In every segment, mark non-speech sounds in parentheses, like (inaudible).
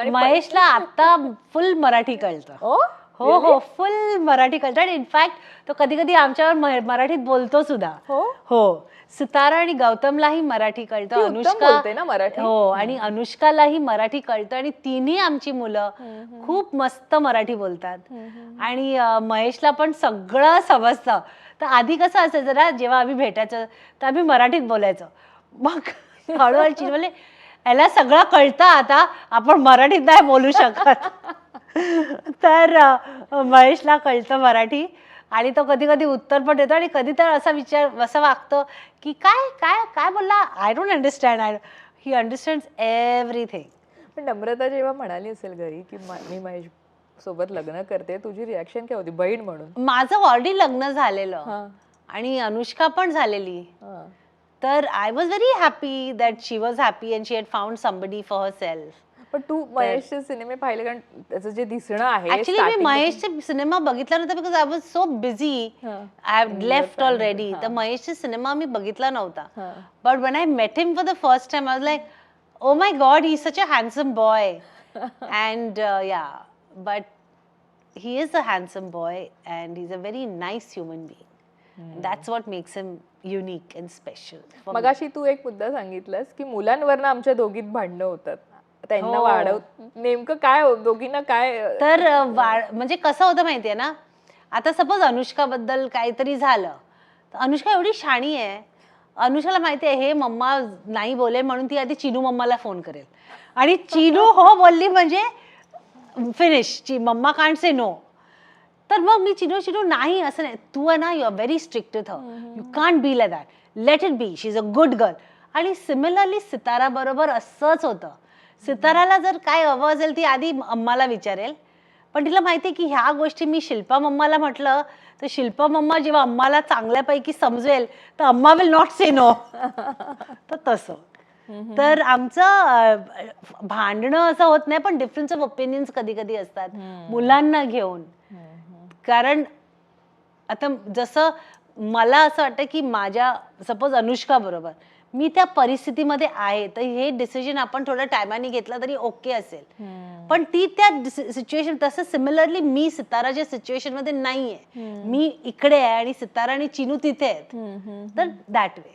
आणि महेशला आता फुल मराठी कळतं. हो? हो फुल मराठी कळतं. आणि इनफॅक्ट तो कधी कधी आमच्यावर मराठीत बोलतो सुद्धा. हो? हो. सितारा आणि गौतमलाही मराठी कळतं. अनुष्का ना मराठी? हो आणि अनुष्कालाही मराठी कळतं. आणि तिन्ही आमची मुलं खूप मस्त मराठी बोलतात. आणि महेशला पण सगळं समजतं. तर आधी कसं असायचं ना जेव्हा आम्ही भेटायचं तर आम्ही मराठीत बोलायचो. मग हळूहळू चिरवले याला सगळं कळतं आता. आपण मराठीत नाही बोलू शकत. (laughs) तर महेशला कळतं मराठी. आणि तो कधी कधी उत्तर पण देतो आणि कधी तर असा विचार असं वागतो की काय काय काय बोलला? I don't understand I he understand everything पण नम्रता जेव्हा म्हणाली असेल घरी की म- महेश सोबत लग्न करते तुझी रिॲक्शन काय होती? बहीण म्हणून. माझं ऑलरेडी लग्न झालेलं. आणि अनुष्का पण झालेली. हा. तर I was very happy that she was happy and she had found somebody for her self पण तू महेशचे सिनेमे पाहिले कारण त्याचं जे दिसणं आहे ऍक्च्युली मी starting महेशचे सिनेमा बघितला नव्हता because I was so busy हा. आय हॅव लेफ्ट ऑलरेडी तर महेशचे सिनेमा मी बघितला नव्हता. हा. But when I met him for the first time, I was like, oh my god, he's such a handsome boy. (laughs) and uh, yeah, but he is a handsome boy and he's a very nice human makes him unique and special. for me. मगाशी तू एक मुद्दा सांगितलास की मुलांवरनं आमच्या दोघीत भांडणं होतात. त्यांना हो. वाढव नेमकं काय हो- दोघींना काय तर म्हणजे कसं होतं माहितीये ना? आता सपोज अनुष्काबद्दल काहीतरी झालं. तर अनुष्का एवढी शाणी आहे. अनुष्काला माहिती आहे हे मम्मा नाही बोले म्हणून ती आधी चिनू मम्माला फोन करेल. आणि चिनू हो बोलली म्हणजे फिनिश ची मम्मा कांट से नो तर मग मी चिनू चिनू नाही असं नाही. तू आहे ना you are very strict with you can't be like that let it be she is a good girl आणि सिमिलरली सितारा बरोबर असंच होतं. सिताराला जर काय हवं असेल ती आधी अम्माला विचारेल. पण तिला माहिती आहे की ह्या गोष्टी मी शिल्पा मम्माला म्हटलं तर शिल्पा मम्मा जेव्हा अम्माला चांगल्यापैकी समजवेल तर Amma will not say no तर तसं. तर आमचं भांडणं असं होत नाही पण डिफरन्स ऑफ ओपिनियन्स कधी कधी असतात मुलांना घेऊन. कारण आता जसं मला असं वाटतं की माझ्या सपोज अनुष्का बरोबर मी त्या परिस्थितीमध्ये आहे तर हे डिसिजन आपण थोड्या टायमाने घेतला तरी ओके असेल. पण ती त्या सिच्युएशन तसं सिमिलरली मी सिताराच्या सिच्युएशनमध्ये नाहीये. मी इकडे आहे आणि सितारा आणि चिनू तिथे आहेत. तर दॅट वे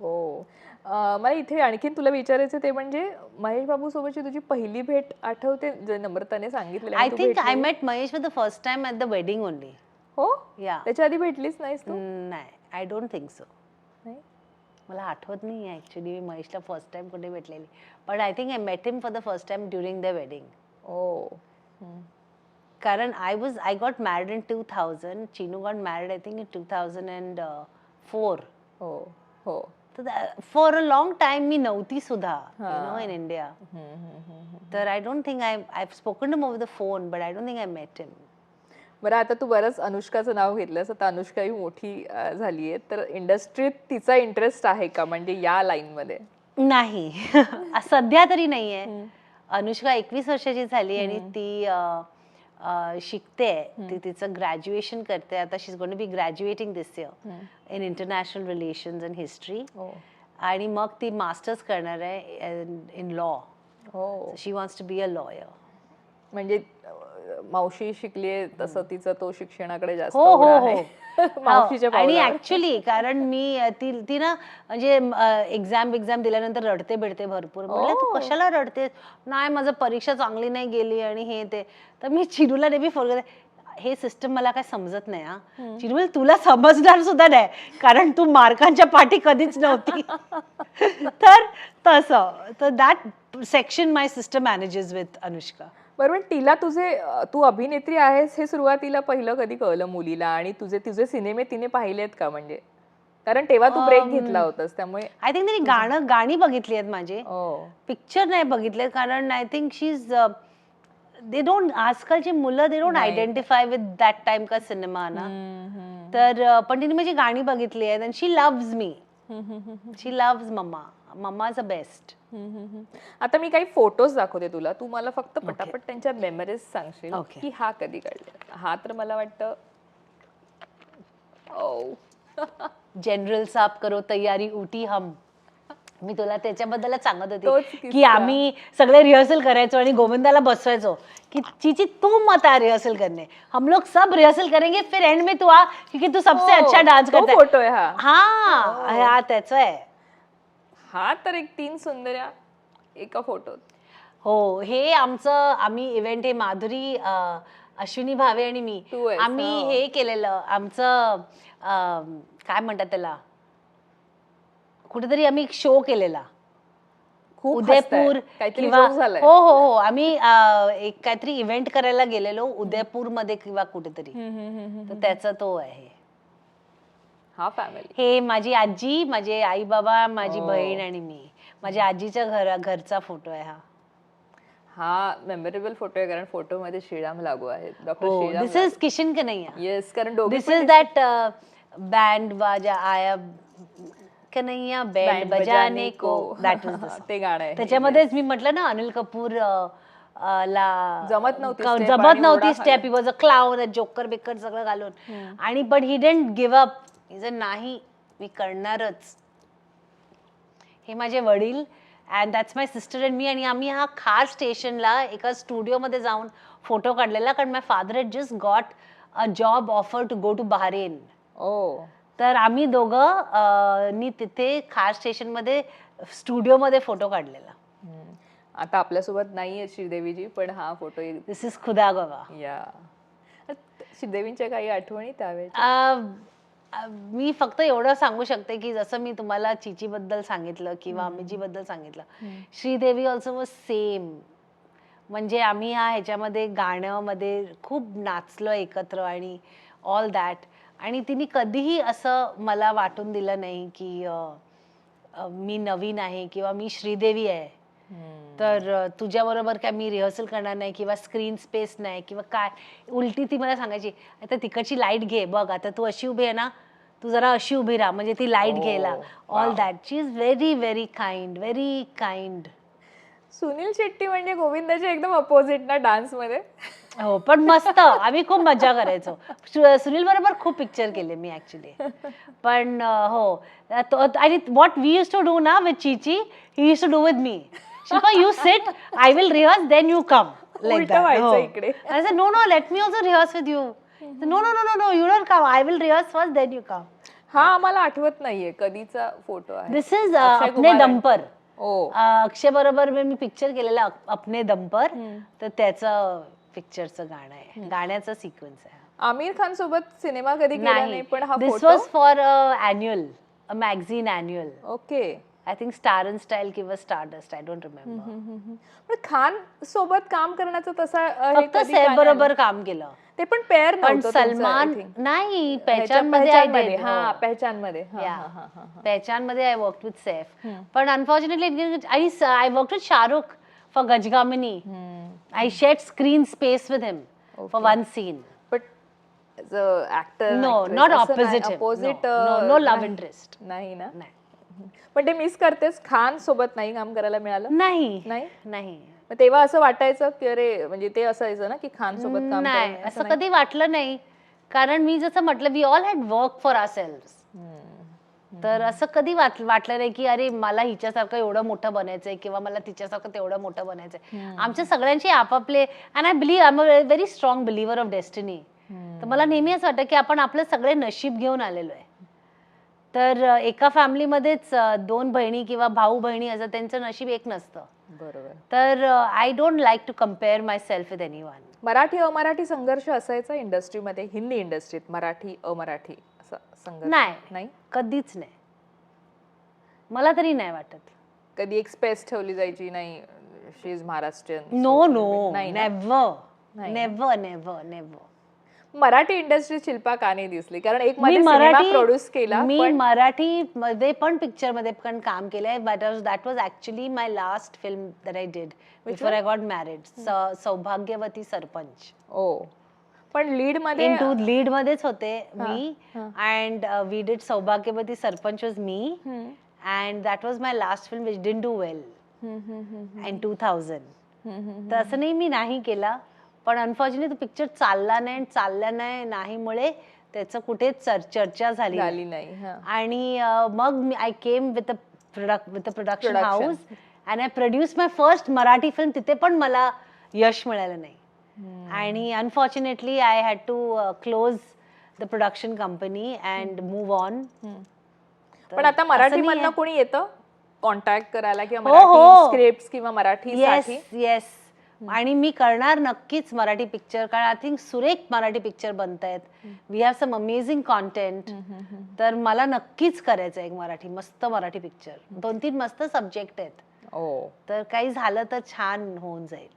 हो. मला इथे आणखीन तुला विचारायचं ते म्हणजे महेश बाबू सोबतची तुझी पहिली भेट आठवते? जे नम्रताने सांगितलेलं आय तू थिंक आय भेटली? Met Mahesh for the first time at the wedding only हो? या त्याच्या आधी भेटलीच नाहीस तू? नाही. आय डोंट थिंक सो नाही? मला आठवत नाही ॲक्च्युली मी महेशला फर्स्ट टाइम कुठे भेटलेली. But I think I met him for the first time during the wedding O. Hmm. कारण I was I got married in two thousand Chinu got married I think in two thousand and four हो हो. तर for a long time मी नव्हती सुद्धा यु हा. No in India. तर I don't think I I spoken to over the phone but I don't think I met him बरं आता तू बरंच अनुष्काचं नाव घेतलंस आता अनुष्काही मोठी झाली आहे तर इंडस्ट्रीत तिचा इंटरेस्ट आहे का? म्हणजे या लाईन मध्ये? नाही. (laughs) सध्या तरी नाहीये. अनुष्का एकवीस वर्षाची झाली आणि ती अ, शिकते ती तिचं ग्रॅज्युएशन करते. आता she is gonna be graduating this year in international relations and history आणि मग ती मास्टर्स करणार आहे in law she wants to be a lawyer म्हणजे मावशी शिकलीये तसं तिचं तो शिक्षणाकडे जास्त हो हो ओढा हो. आहे. (laughs) (laughs) मावशीच्या हो, आणि पावलावर. ऍक्च्युली कारण मी अ, ती ती ना म्हणजे एक्झाम एक्झाम दिल्यानंतर रडते बिडते भरपूर. तू Oh. कशाला रडतेस? नाही माझं परीक्षा चांगली नाही गेली आणि हे ते. तर मी चिरूला नेहमी फोन करते हे सिस्टम मला काय समजत नाही हा? चिरू तुला समजणार सुद्धा नाही कारण तू मार्कांच्या पाठी कधीच नव्हती. (laughs) तर तसं तर that section my system manages with Anushka. बरोबर तिला तुझे तू अभिनेत्री आहेस हे सुरुवातीला पहिलं कधी कळलं मुलीला? आणि तुझे तुझे सिनेमे तिने पाहिलेत का म्हणजे? कारण तेव्हा तू ब्रेक घेतला होतास त्यामुळे आय थिंक तरी गाणं गाणी बघितली आहेत माझे. हो. पिक्चर नाही बघितले कारण I think she is they don't आजकालची मुलं they don't. Identify with that time का सिनेमा ना. तर पण तिने माझी गाणी बघितली आहेत. And she loves me she loves mamma mamma is a best. आता मी काही फोटोज दाखवते तुला. तू मला फक्त पटापट त्यांच्या मेमरीज सांगशील Okay. की हा कधी काढले हा तर मला वाटतं ओ जनरल साहब करो तैयारी उठी हम. मी तुला त्याच्याबद्दलच सांगत होती की. आम्ही सगळे रिहर्सल करायचो आणि गोविंदाला बसवायचो. की चीची तू मत आ रिहर्सल करने हम लोग सब रिहर्सल करेंगे फिर एंड में तू आ क्योंकि तू सबसे हो, अच्छा डांस तो करता है. फोटो आहे हा. हा हा. त्याचं आहे. हा तर एक तीन सुंदर्या एका फोटोत हो हे आमचं आम्ही इव्हेंट हे माधुरी अं, अश्विनी भावे आणि मी. तू आहेस, आम्ही हो. हे केलेलं आमचं अं, काय म्हणतात त्याला? कुठेतरी आम्ही एक शो केलेला. खूप उदयपूर किंवा हो हो हो. आम्ही अं, एक काहीतरी इव्हेंट करायला गेलेलो उदयपूरमध्ये किंवा कुठेतरी. तर त्याचा तो आहे. हा फॅमिली हे माझी आजी माझे आई बाबा माझी हो. बहीण आणि मी. माझ्या आजीच्या घर घरचा फोटो आहे हा. हा मेमोरेबल फोटो आहे कारण फोटो मध्ये श्रीराम लागू आहेत. Doctor Shriram this is Kishan Kanhaiya yes कारण दोघे दिस इज दॅट बँड बाजा आया कन्हैया बँड बजाने को. दॅट इज (laughs) ते गाणं आहे. त्याच्यामध्येच मी म्हटलं ना अनिल कपूर अ, अ, ला जमत नव्हती step जमत आणि नव्हती step he was a clown joker beaker सगळं घालून. आणि but he didn't give up is a नाही मी करणारच. हे माझे वडील and that's my sister and me आणि आम्ही हा खास स्टेशनला एका स्टुडिओमध्ये जाऊन फोटो काढलेला कारण my father had just got a job offer to go to Bahrain ओ तर आम्ही दोघं नी तिथे खास स्टेशनमध्ये स्टुडिओमध्ये फोटो काढलेला. आता आपल्यासोबत नाहीये श्रीदेवीजी पण हा फोटो दिस इज खुदा गवा. या. श्रीदेवींच्या काही आठवणी त्यावेळेस मी फक्त एवढं सांगू शकते की जसं मी तुम्हाला चिची बद्दल सांगितलं किंवा अमिजी बद्दल सांगितलं श्रीदेवी ऑल्सो वॉज सेम म्हणजे आम्ही ह्या ह्याच्यामध्ये गाण्यामध्ये खूप नाचलो एकत्र आणि ऑल दॅट आणि तिने कधीही असं मला वाटून दिलं नाही की मी नवीन आहे किंवा मी श्रीदेवी आहे. तर अ, तुझ्याबरोबर काय मी रिहर्सल करणार नाही किंवा स्क्रीन स्पेस नाही किंवा काय? उलटी ती मला सांगायची आता तिकडची लाइट घे बघ आता तू अशी उभी आहे ना तू जरा अशी उभी राहा म्हणजे ती लाइट घ्यायला. All. That she is very very kind very kind Sunil Shetty म्हणजे गोविंदाचे एकदम अपोजिट ना डान्समध्ये. हो पण मस्त. आम्ही खूप मजा करायचो. सुनील बरोबर खूप पिक्चर केले मी ऍक्च्युली पण हो. आणि what we use to do ना with Chichi he use to do with me Shilpa you sit I will rehearse then you come व्हायचं इकडे. No no let me also rehearse with you no no no no no you don't come I will rehearse first then you come हा आम्हाला आठवत नाहीये. कधीचा photo आहे. दिस is अपने. दंपर. अ, अक्षय बरोबर मी picture केलेला अप- अपने दंपर. तर त्याचं पिक्चरचं गाणं आहे. गाण्याचा सिक्वेन्स आहे आमिर खान सोबत सिनेमा कधी केला नाही. पण हा this was for annual a magazine annual okay I think star and style किंवा स्टारडस्ट आय डोंट रिमेंबर पण खान सोबत काम करण्याचं तसा फक्त सैफ बरोबर काम केलं. ते पण पेअर पण सलमान नाही पहचानमध्ये. पहचानमध्ये. पहचानमध्ये आय वर्क विथ सैफ पण unfortunately I work with Shahrukh for Gajagamini I shared screen space with him for one scene but actor no not opposite opposite no no love interest नाही ना नाही पण ते मिस करतेस खान सोबत नाही काम करायला मिळालं? नाही. नाही? नाही. मग तेव्हा असं वाटायचं की अरे म्हणजे ते असायचं ना की खान सोबत काम नाही करणं, असं कधी वाटलं नाही. कारण मी जसं म्हटलं we all had work for are hmm. तर असं कधी वाट वाटलं नाही की अरे मला हिच्यासारखं एवढं मोठं बनायचंय किंवा मला तिच्यासारखं तेवढं मोठं बनायचंय. आमच्या सगळ्यांचे आपापले and I believe I am a very strong believer of destiny तर मला नेहमी असं वाटतं की आपण आपलं सगळे नशीब घेऊन आलेलो आहे. तर एका फॅमिलीमध्येच दोन बहिणी किंवा भाऊ बहिणी असं त्यांचं नशीब एक नसतं. बरोबर. तर I don't like to compare myself with anyone Marathi अमराठी संघर्ष असायचा इंडस्ट्रीमध्ये हिंदी इंडस्ट्रीत मराठी अमराठी. संघर्ष नाही. नाही? कधीच नाही. मला तरी नाही वाटत. कधी एक स्पेस ठेवली जायची नाही she is Maharashtrian no? No? Never. Never never never Marathi industry Shilpa का नाही दिसली? कारण एक मी मराठी प्रोड्यूस केला मी मराठी मध्ये पण पिक्चरमध्ये पण काम केलंय but that was actually my last film that I did before I got married Saubhagyavati Sarpanch. ओ पण लीडमध्ये टू लीड मध्येच होते मी. And we did Saubhagyavati Sarpanch was me and that was my last film which didn't do well in two thousand. तर असं नाही मी नाही केला पण unfortunately तो पिक्चर चालला नाही आणि चालला नाही नाहीमुळे त्याचं कुठेच चर- चर्चा झाली नाही. झाली नाही. आणि अं, मग I came with a product with production Production. House and I produce my first Marathi film तिथे पण मला यश मिळालं नाही आणि unfortunately I had to close the production company and move on पण आता मराठी मधनं नाहीये. कोणी येतं? कॉन्टॅक्ट करायला किंवा हो, मराठी हो. स्क्रिप्ट किंवा मराठी येस येस आणि मी करणार नक्कीच मराठी पिक्चर कारण आय थिंक सुरेख मराठी पिक्चर बनत आहेत we have some amazing content तर मला नक्कीच करायचं आहे एक मराठी मस्त मराठी पिक्चर दोन तीन मस्त सब्जेक्ट आहेत. ओ तर काही झालं तर छान होऊन जाईल.